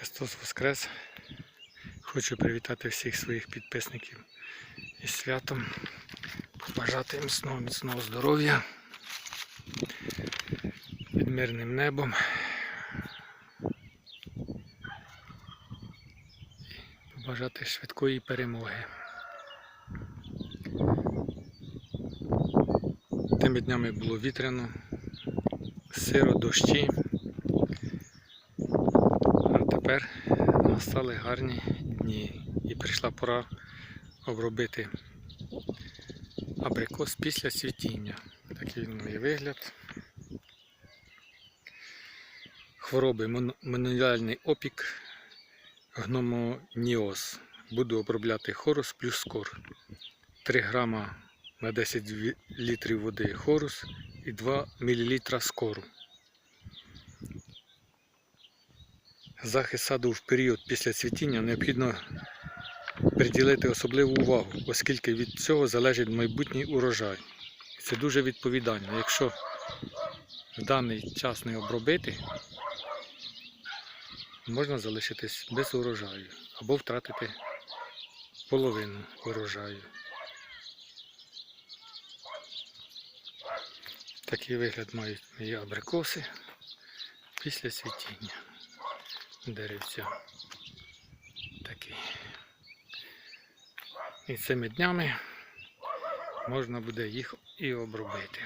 Христос Воскрес! Хочу привітати всіх своїх підписників із святом, побажати їм міцного, міцного здоров'я, під мирним небом. І побажати швидкої перемоги. Тими днями було вітряно, сиро, дощі. Тепер настали гарні дні і прийшла пора обробити абрикос після цвітіння. Такий він має вигляд. Хвороби мон- опік, гномоніоз. Буду обробляти хорус плюс скор. 3 грама на 10 літрів води хорус і 2 мл скору. Захист саду в період після цвітіння необхідно приділити особливу увагу, оскільки від цього залежить майбутній урожай. Це дуже відповідально. Якщо в даний час не обробити, можна залишитись без урожаю або втратити половину урожаю. Такий вигляд мають мої абрикоси після цвітіння деревця. Такий. І цими днями можна буде їх і обробити.